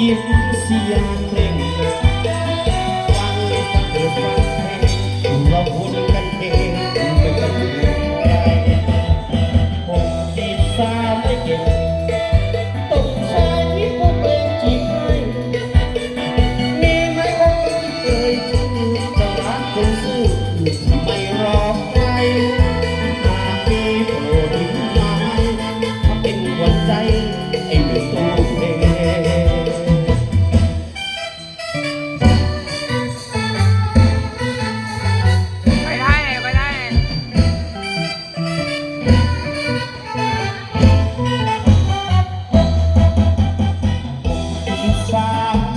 ยิ้มเสียงเพลงฟังกันเถิดฟังเพลงเราพูกันเองเป็นคนไทยผมดีสาไม่เก่ง far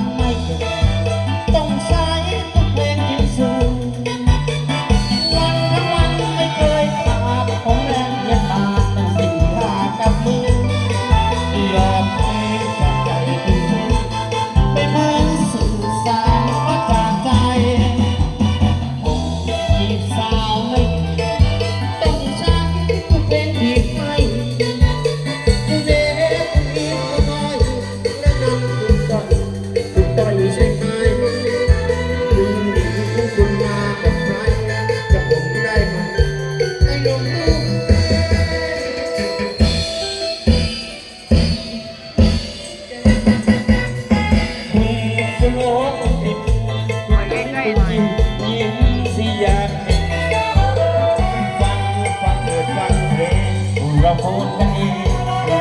พูดได้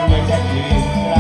เมื่อจะยืน